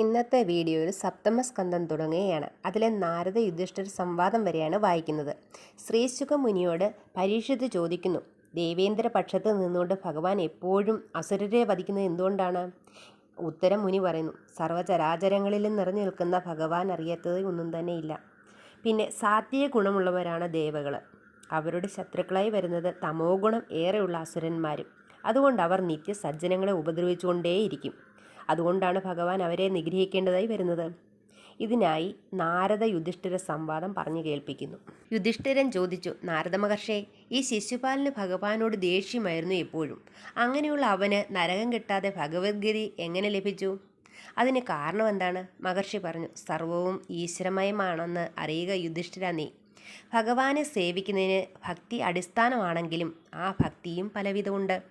ഇന്നത്തെ വീഡിയോയിൽ സപ്തമസ്കന്ധം തുടങ്ങുകയാണ്. അതിലെ നാരദ യുധിഷ്ഠിർ സംവാദം വരെയാണ് വായിക്കുന്നത്. ശ്രീശുഖ മുനിയോട് പരീക്ഷിത് ചോദിക്കുന്നു ദേവേന്ദ്ര പക്ഷത്ത് നിന്നുകൊണ്ട് ഭഗവാൻ എപ്പോഴും അസുരരെ വധിക്കുന്നത് എന്തുകൊണ്ടാണ്? ഉത്തരം മുനി പറയുന്നു സർവചരാചരങ്ങളിലും നിറഞ്ഞു നിൽക്കുന്ന ഭഗവാൻ അറിയാത്തത് ഒന്നും തന്നെയില്ല. പിന്നെ സാത്യ ഗുണമുള്ളവരാണ് ദേവകൾ അവരുടെ ശത്രുക്കളായി വരുന്നത് തമോ ഗുണം ഏറെയുള്ള അസുരന്മാരും. അതുകൊണ്ട് അവർ നിത്യ സജ്ജനങ്ങളെ ഉപദ്രവിച്ചുകൊണ്ടേയിരിക്കും. അതുകൊണ്ടാണ് ഭഗവാൻ അവരെ നിഗ്രഹിക്കേണ്ടതായി വരുന്നത്. ഇതിനായി നാരദ യുധിഷ്ഠിര സംവാദം പറഞ്ഞു കേൾപ്പിക്കുന്നു. യുധിഷ്ഠിരൻ ചോദിച്ചു നാരദ മഹർഷേ ഈ ശിശുപാലിന് ഭഗവാനോട് ദേഷ്യമായിരുന്നു എപ്പോഴും. അങ്ങനെയുള്ള അവന് നരകം കിട്ടാതെ ഭഗവത്ഗതി എങ്ങനെ ലഭിച്ചു? അതിന് കാരണം എന്താണ്? മഹർഷി പറഞ്ഞു സർവവും ഈശ്വരമയമാണെന്ന് അറിയുക യുധിഷ്ഠിര നീ. ഭഗവാനെ സേവിക്കുന്നതിന് ഭക്തി അടിസ്ഥാനമാണെങ്കിലും ആ ഭക്തിയും പലവിധമുണ്ട്.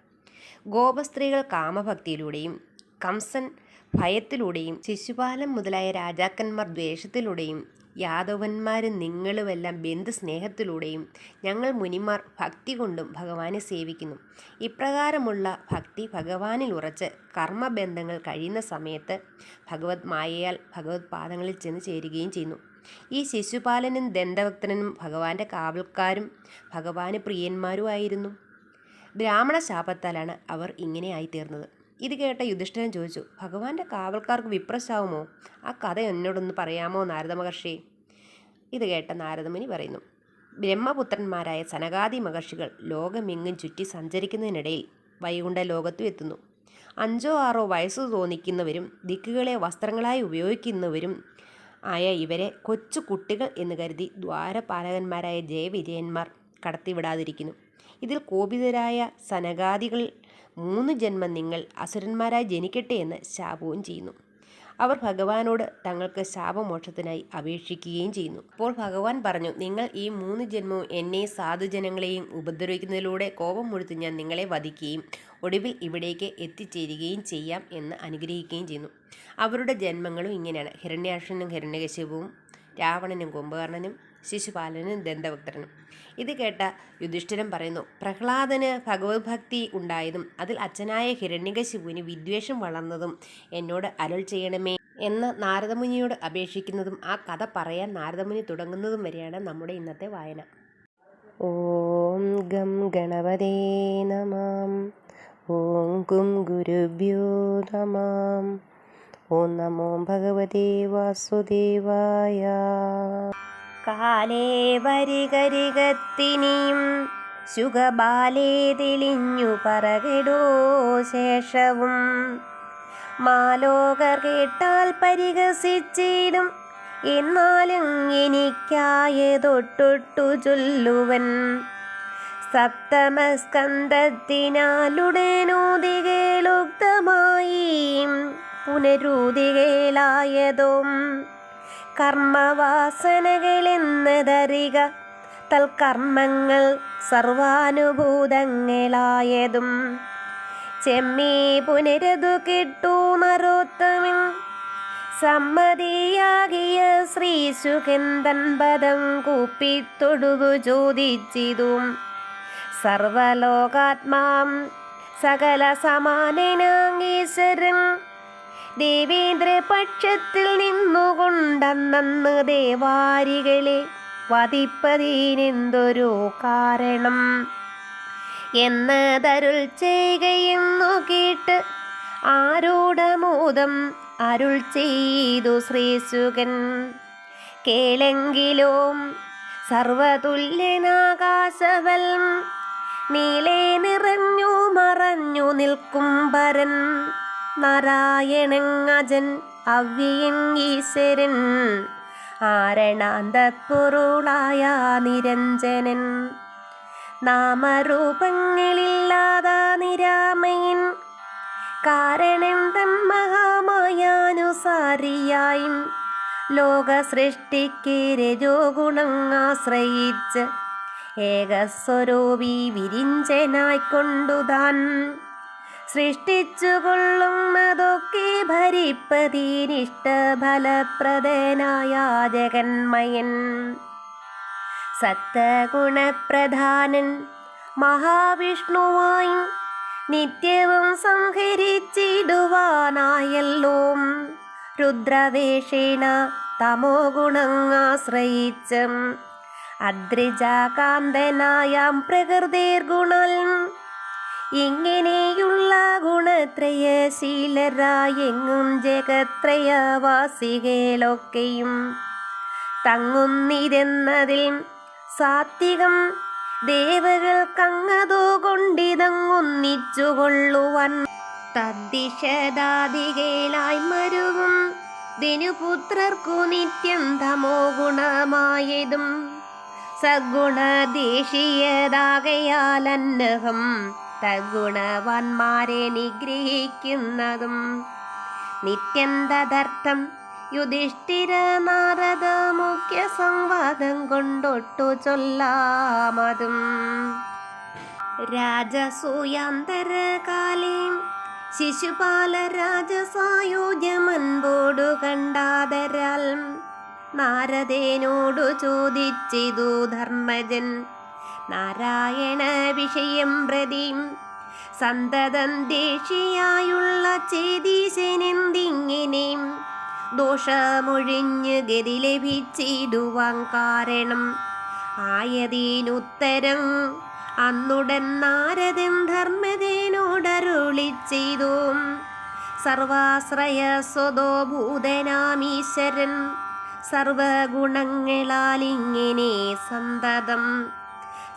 ഗോപസ്ത്രീകൾ കാമഭക്തിയിലൂടെയും കംസൻ ഭയത്തിലൂടെയും ശിശുപാലൻ മുതലായ രാജാക്കന്മാർ ദ്വേഷത്തിലൂടെയും യാദവന്മാരും നിങ്ങളുമെല്ലാം ബന്ധുസ്നേഹത്തിലൂടെയും ഞങ്ങൾ മുനിമാർ ഭക്തി കൊണ്ടും ഭഗവാനെ സേവിക്കുന്നു. ഇപ്രകാരമുള്ള ഭക്തി ഭഗവാനിൽ ഉറച്ച് കർമ്മബന്ധങ്ങൾ കഴിയുന്ന സമയത്ത് ഭഗവത് മായയാൽ ഭഗവത് പാദങ്ങളിൽ ചെന്ന് ചേരുകയും ചെയ്യുന്നു. ഈ ശിശുപാലനും ദന്തഭക്തനും ഭഗവാന്റെ കാവൽക്കാരും ഭഗവാന് പ്രിയന്മാരുമായിരുന്നു. ബ്രാഹ്മണ ശാപത്താലാണ് അവർ ഇങ്ങനെ ആയിത്തീർന്നത് ഇത് കേട്ട യുധിഷ്ഠിരൻ ചോദിച്ചു ഭഗവാന്റെ കാവൽക്കാർക്ക് വിപ്രശാവുമോ ആ കഥ എന്നോടൊന്ന് പറയാമോ നാരദ മഹർഷി? ഇത് കേട്ട നാരദമുനി പറയുന്നു ബ്രഹ്മപുത്രന്മാരായ സനകാദി മഹർഷികൾ ലോകമെങ്ങും ചുറ്റി സഞ്ചരിക്കുന്നതിനിടയിൽ വൈകുണ്ഠ ലോകത്തും എത്തുന്നു. അഞ്ചോ ആറോ വയസ്സ് തോന്നിക്കുന്നവരും ദിക്കുകളെ വസ്ത്രങ്ങളായി ഉപയോഗിക്കുന്നവരും ആയ ഇവരെ കൊച്ചു കുട്ടികൾ എന്ന് കരുതി ദ്വാരപാലകന്മാരായ ജയവിജയന്മാർ കടത്തിവിടാതിരിക്കുന്നു. ഇതിൽ കോപിതരായ സനകാദികൾ മൂന്ന് ജന്മം നിങ്ങൾ അസുരന്മാരായി ജനിക്കട്ടെ എന്ന് ശാപവും ചെയ്യുന്നു. അവർ ഭഗവാനോട് തങ്ങൾക്ക് ശാപമോക്ഷത്തിനായി അപേക്ഷിക്കുകയും ചെയ്യുന്നു. അപ്പോൾ ഭഗവാൻ പറഞ്ഞു നിങ്ങൾ ഈ മൂന്ന് ജന്മവും എന്നെ സാധുജനങ്ങളെയും ഉപദ്രവിക്കുന്നതിലൂടെ കോപം മുഴുത്ത് ഞാൻ നിങ്ങളെ വധിക്കുകയും ഒടുവിൽ ഇവിടേക്ക് എത്തിച്ചേരുകയും ചെയ്യാം എന്ന് അനുഗ്രഹിക്കുകയും ചെയ്യുന്നു. അവരുടെ ജന്മങ്ങളും ഇങ്ങനെയാണ്. ഹിരണ്യാക്ഷനും ഹിരണ്യകശിപവും രാവണനും കുംഭകർണനും ശിശുപാലനും ദന്തഭക്തനും ഇത് കേട്ട യുധിഷ്ഠിരൻ പറയുന്നു പ്രഹ്ലാദന് ഭഗവത് ഭക്തി ഉണ്ടായതും അതിൽ അച്ഛനായ ഹിരണ്യകശിപുവിന് വിദ്വേഷം വളർന്നതും എന്നോട് അരുൾ ചെയ്യണമേ എന്ന് നാരദമുനിയോട് അപേക്ഷിക്കുന്നതും ആ കഥ പറയാൻ നാരദമുനി തുടങ്ങുന്നതും വരെയാണ് നമ്മുടെ ഇന്നത്തെ വായന. ഓം ഗം ഗണപതേ നമാം. ഓം കും ഗുരുഭ്യോ നമാം. ഓം നമോ ഭഗവതേ വാസുദേവായ. കാലേ വരികരികത്തിനിയും ശുഖബാലേ തെളിഞ്ഞു പറകിടോ ശേഷവും. മാലോകർ കേട്ടാൽ പരിഹസിച്ചിടും. എന്നാലും എനിക്കായതൊട്ടൊട്ടു ചൊല്ലുവൻ. സപ്തമസ്കന്ധത്തിനാലുടനൂതികളുക്തമായി പുനരൂതികളായതും കർമ്മവാസനകളെന്നതറിക. തൽക്കർമ്മങ്ങൾ സർവാനുഭൂതങ്ങളായതും. ചെമ്മീ പുനരതു കിട്ടൂ നരോത്തമിൻ. സമ്മതിയാകിയ ശ്രീശുഖന്തൻ പദം കൂപ്പിത്തൊടുകു ചോദിച്ചിതും. സർവലോകാത്മാം സകല സമാനനാങ്ങീശ്വരൻ ദേവേന്ദ്രപക്ഷത്തിൽ നിന്നുകൊണ്ടന്നു ദേവാരികളെ വധിപ്പതിനെന്തൊരു കാരണം? എന്നതരുൾ ചെയ്യുകയെന്നു കേട്ട് ആരോടമോദം അരുൾ ചെയ്തു ശ്രീസുകൻ കേളെങ്കിലും സർവതുല്യനാകാശവൽ നീലേ നിറഞ്ഞു മറഞ്ഞു നിൽക്കും പരൻ നാരായണങ്ങജൻ അവ്യയൻ ഈശ്വരൻ ആരണാന്തപ്പൊരുളായ നിരഞ്ജനൻ. നാമരൂപങ്ങളില്ലാത നിരാമയൻ കാരണം തൻ മഹാമായാനുസാരിയായും. ലോക സൃഷ്ടിക്ക് രജോ ഗുണങ്ങാശ്രയിച്ച് ഏകസ്വരൂപി വിരിഞ്ചനായിക്കൊണ്ടുതാൻ സൃഷ്ടിച്ചുകൊള്ളുന്നതൊക്കെ ഭരിപ്പതീനിഷ്ടഫലപ്രദനായ ജഗന്മയൻ. സത്വഗുണപ്രധാനൻ മഹാവിഷ്ണുവായി നിത്യവും സംഹരിച്ചിടുവാനായല്ലോ. രുദ്രവേഷേണ തമോ ഗുണങ്ങാശ്രയിച്ചും അദ്രിജാകാന്തനായാം പ്രകൃതിർഗുണൽ ഇങ്ങനെയുള്ള ഗുണത്രയശീലരായെങ്ങും ജഗത്രയവാസികളൊക്കെയും. തങ്ങുന്നിരുന്നതിൽ സാത്വികം ദേവകൾക്കങ്ങതോ കൊണ്ടിതങ്ങൊന്നിച്ചുകൊള്ളുവാൻ തദ്ദിശതാദികളായി മരുവും ദിനുപുത്രർക്കു നിത്യം തമോ ഗുണമായതും സഗുണ അന്നഹം തഗുണവാന്മാരെ നിഗ്രഹിക്കുന്നതും നിത്യം നിത്യന്തദർത്ഥം യുധിഷ്ഠിര നാരദ മുഖ്യ സംവാദം കൊണ്ടൊട്ടു ചൊല്ലാമതും. രാജസൂയാന്തരകാലേ ശിശുപാല രാജസായോജ്യമൻപോടു കണ്ടാതരാൽ നാരദേനോടു ചോദിച്ചിതു ധർമ്മജൻ നാരായണ വിഷയം പ്രതി. സന്തതം ദേശിയായുള്ള ചേതീശനെന്തിങ്ങനെ? ദോഷമൊഴിഞ്ഞ് ഗതി ലഭിച്ചിടുവാൻ കാരണം ആയതിനുത്തരം. അന്നുടൻ നാരദൻ ധർമ്മതേനോടരുളി ചെയ്തു സർവാശ്രയ സ്വതോ ഭൂതനാമീശ്വരൻ സർവഗുണങ്ങളാൽ ഇങ്ങനെ സന്തതം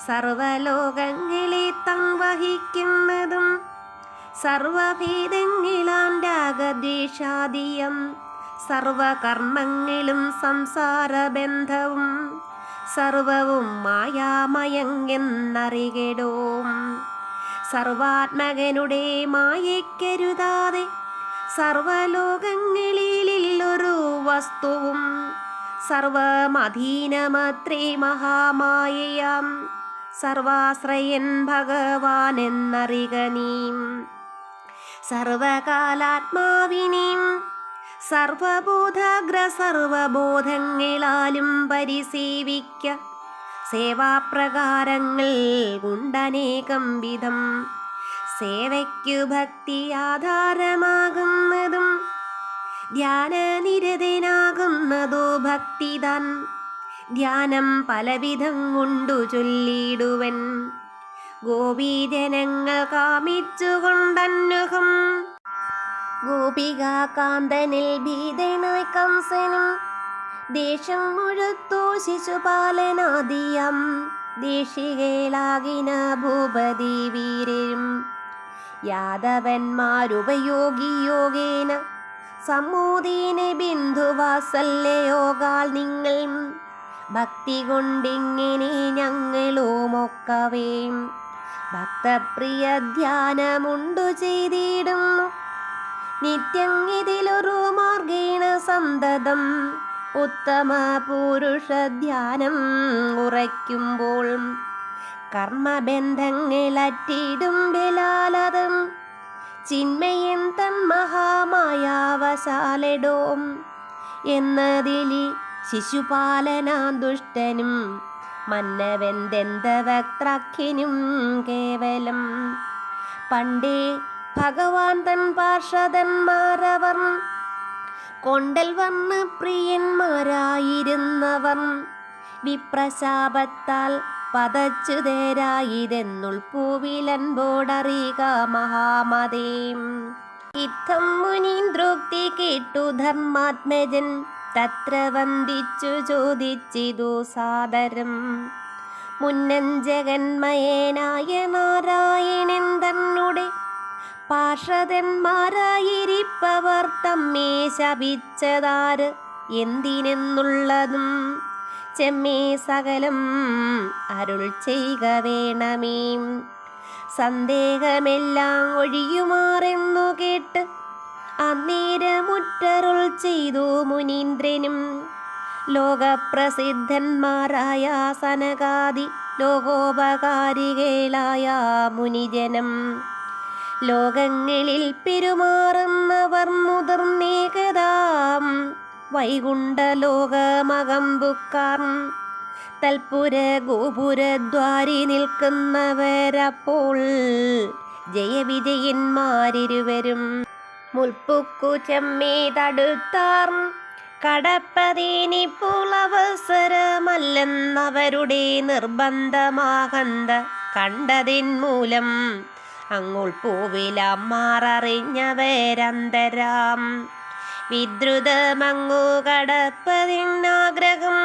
സർവലോകങ്ങളെ തം വഹിക്കുന്നതും സർവഭേദങ്ങളാം രാഗദ്വേഷാദിയം സർവകർമ്മങ്ങളും സംസാരബന്ധവും സർവവും മായാമയങ്ങെന്നറികടോ. സർവാത്മകനുടെ മായയ്ക്കരുതാതെ സർവലോകങ്ങളിലൊരു വസ്തുവും സർവമധീനമത്രേ മഹാമായയാം. സർവാശ്രയൻ ഭഗവാൻ എന്നറിക നീം. സർവകാലാത്മാവിനീം സർവബോധാഗ്ര സർവബോധങ്ങളാലും പരിസേവിക്ക. സേവാപ്രകാരങ്ങൾ ഉണ്ടനേകം വിധം സേവയ്ക്കു ഭക്തി ആധാരമാകുന്നതും ധ്യാനനിരതനാകുന്നതോ ഭക്തിതാൻ ധ്യാനം പലവിധം കൊണ്ടു ചൊല്ലിടുവൻ. ഗോപീജനങ്ങൾ കാമിച്ചുകൊണ്ടന്നുഹം ഗോപികാകാന്തനിൽ ഭീതനായി കംസനും. ദേശം മുഴുത്തു ശിശുപാലനാദിയം. ദേശികേലാകിന ഭൂപതി വീരരും യാദവന്മാരുപയോഗിയോഗേന സമൂദീന ബിന്ദുവാസല്ലയോഗാൽ നിങ്ങൾ ഭക്തി കൊണ്ടിങ്ങനെ ഞങ്ങളുമൊക്കവേ. ഭക്തപ്രിയ ധ്യാനമുണ്ടു ചെയ്തിടുന്നു. നിത്യം ഇതിലൊരു മാർഗീണ സന്തതം. ഉത്തമ പുരുഷ ധ്യാനം ഉറയ്ക്കുമ്പോൾ കർമ്മബന്ധങ്ങളറ്റിടും ബലാലതും. ചിന്മയൻ തൻ മഹാമായാവശാലടോം. എന്നതിലി ശിശുപാലനാ ദുഷ്ടനും മന്നവെന്തെന്തവക്താഖ്യനും കേവലം. പണ്ടേ ഭഗവാൻ തൻ പാർഷദന്മാരവർ കൊണ്ടൽ വന്ന് പ്രിയന്മാരായിരുന്നവർ. വിപ്രശാപത്താൽ പതച്ചു തേരായിതെന്നുൾ പൂവിലൻപോടറിയുക മഹാമതേം. ഇത്തം മുനീന്ദ്രോക്തി കേട്ടു ധർമാത്മജൻ തത്ര വന്ദിച്ചു ചോദിച്ചിതു സാദരം. മുന്നൻ നാരായണൻ തന്നുടെ പാർഷദന്മാരായിരിപ്പവർ തമ്മേ ശപിച്ചതാര്? എന്തിനെന്നുള്ളതും ചെമ്മേ സകലം അരുൾ ചെയ്യുക വേണമേ. സന്ദേഹമെല്ലാം ഒഴിയുമാറെന്നു കേട്ട് അന്നേരമുറ്റരുൾ ചെയ്തു മുനീന്ദ്രനും. ലോകപ്രസിദ്ധന്മാരായ സനകാദി ലോകോപകാരികളായ മുനിജനം. ലോകങ്ങളിൽ പെരുമാറുന്നവർ മുതിർന്നേകതാം. വൈകുണ്ഠ ലോകമകമ്പുക്കാർ തൽപുര ഗോപുരദ്വാരി നിൽക്കുന്നവരപ്പോൾ ജയവിജയന്മാരിരുവരും. മുൽപ്പുക്കു ചെമ്മേ തടുത്താർ. കടപ്പതീനിപ്പോൾ പുളവസരമല്ലെന്നവരുടെ നിർബന്ധമാകന്ത കണ്ടതിൻ മൂലം അങ്ങുൾ പൂവിലാം മാററിഞ്ഞവരന്തരാം. വിദ്രുതമങ്ങു കടപ്പതിനാഗ്രഹം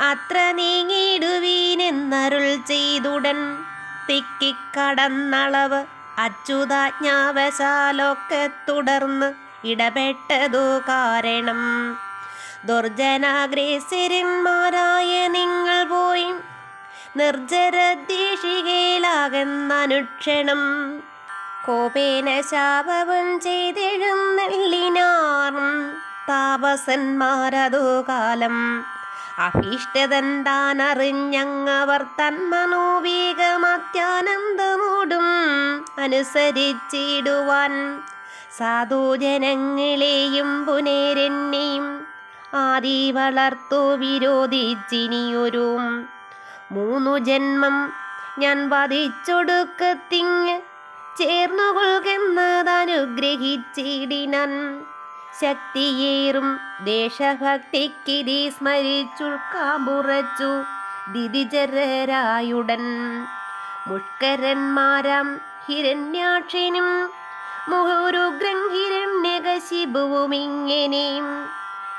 അത്ര നീങ്ങിയിടുവീനെന്നരുൾ ചെയ്തുടൻ തിക്കിക്കടന്നളവ് അച്യുതാജ്ഞാവശാലൊക്കെ തുടർന്ന് ഇടപെട്ടതു കാരണം. ദുർജനാഗ്രേസിരന്മാരായ നിങ്ങൾ പോയി നിർജരദീഷികയിലാകുന്നനുക്ഷണം കോപേന ശാപവും ചെയ്തെഴുന്നെല്ലിനാറും താപസന്മാരതു കാലം. അഭീഷ്ടതെന്താനറിഞ്ഞങ്ങവർ തന്മനോവേഗമത്യാനന്ദമോടും അനുസരിച്ചിടുവാൻ സാധുജനങ്ങളെയും പുനേരെന്നെയും ആദി വളർത്തു വിരോധിച്ചിനിയൊരു. മൂന്നു ജന്മം ഞാൻ വധിച്ചൊടുക്കത്തിങ് ചേർന്നുകൊള്ളുന്നതനുഗ്രഹിച്ചിടിനൻ ശക്തിയേറും. ദേശഭക്തിക്കിരി സ്മരിച്ചുൾക്കാമ്പുറച്ചു ദിതിചരരായുടൻ മുഷ്കരന്മാരാം ഹിരണ്യാക്ഷനും മുഹുരുഗ്രൻ ഇങ്ങനെയും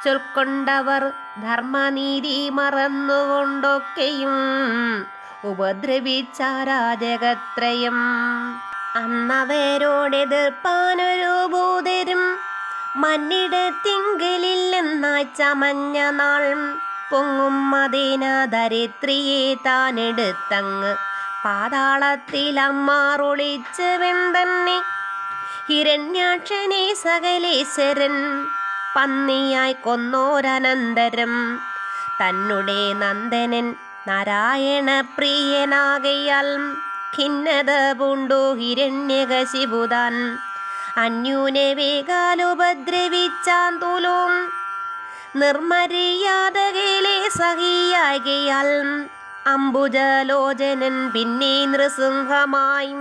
ചൊൽക്കൊണ്ടവർ ധർമ്മനീതി മറന്നുകൊണ്ടൊക്കെയും ഉപദ്രവിച്ചാരാജകത്രയം അന്നവരോടെതിർപ്പാനൊരു ഭൂതരും മണ്ണിടത്തിങ്കലില്ലെന്നായി ചമഞ്ഞ നാൾ. പൊങ്ങും മദീന ധരിത്രിയെ താനെടുത്തങ്ങ്. പാതാളത്തിലമ്മാറൊളിച്ച് വെന്തന്നെ. ഹിരണ്യാക്ഷനെ സകലേശ്വരൻ പന്നിയായി കൊന്നോരനന്തരം. തന്നുടെ നന്ദനൻ നാരായണ പ്രിയനാകയാൽ. ഖിന്നത പൂണ്ടോ ഹിരണ്യകശിപുതാൻ. അന്യൂനെ വേഗാലുപദ്രവിച്ചാൻ തുലോം നിർമര്യാദകയിലെ സഹിയാകയാൽ അംബുജലോചനൻ പിന്നെ നൃസിംഹമായി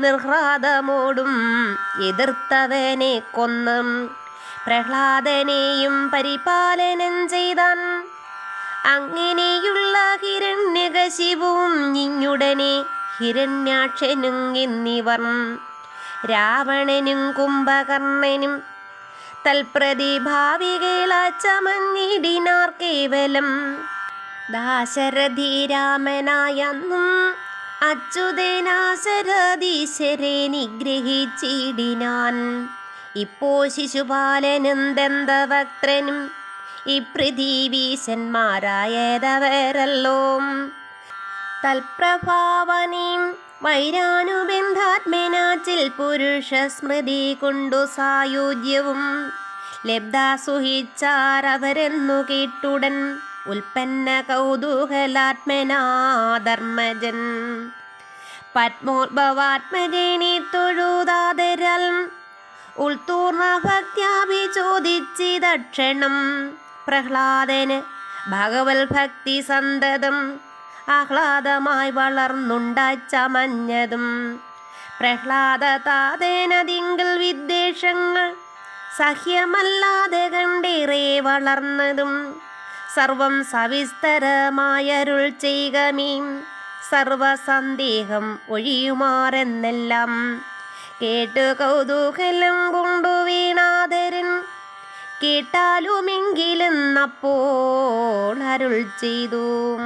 നിർഹ്ലാദമോടും എതിർത്തവനെ കൊന്നും. പ്രഹ്ലാദനെയും പരിപാലനം ചെയ്താൻ അങ്ങനെയുള്ള ഹിരണ്യകശിവും ഇങ്ങുടനെ ഹിരണ്യാക്ഷനും എന്നിവർ രാവണനും കുംഭകർണനും തൽപ്രതിഭാവികളച്ചമഞ്ഞിടിനാർ കേവലം ദാശരഥി രാമനായെന്നും അച്യുതനാശരഥീശ്വരെ നിഗ്രഹിച്ചിടിനാൻ. ഇപ്പോ ശിശുപാലനും ദന്തവക്ത്രനും ഈ തൽപ്രഭാവനീം വൈരാനുബന്ധാത്മനാച്ചിൽ പുരുഷ സ്മൃതി കൊണ്ടു സായുജ്യവും ലബ്ധാസുഹിച്ചാരവരെന്നു കേട്ടുടൻ ഉൽപ്പന്ന കൗതൂഹലാത്മനാധർമ്മജൻ പത്മോദ്ഭവാത്മജനെ തൊഴുതാതിരൽ ഉൾത്തൂർണ ഭക്യാഭി ചോദിച്ചിതക്ഷണം പ്രഹ്ലാദന് ഭഗവത് ഭക്തി സന്തതം ആഹ്ലാദമായി വളർന്നുണ്ടാച്ചമഞ്ഞതും. പ്രഹ്ലാദ താതേനതിങ്കൽ വിദ്വേഷങ്ങൾ സഹ്യമല്ലാതെ കണ്ടേറെ വളർന്നതും. സർവം സവിസ്തരമായരുൾ ചെയ്കമീം സർവസന്ദേഹം ഒഴിയുമാറെന്നെല്ലാം കേട്ടു കൗതൂഹലം കൊണ്ടു വീണാതരൻ കേട്ടാലുമെങ്കിലും അപ്പോൾ അരുൾ ചെയ്തു.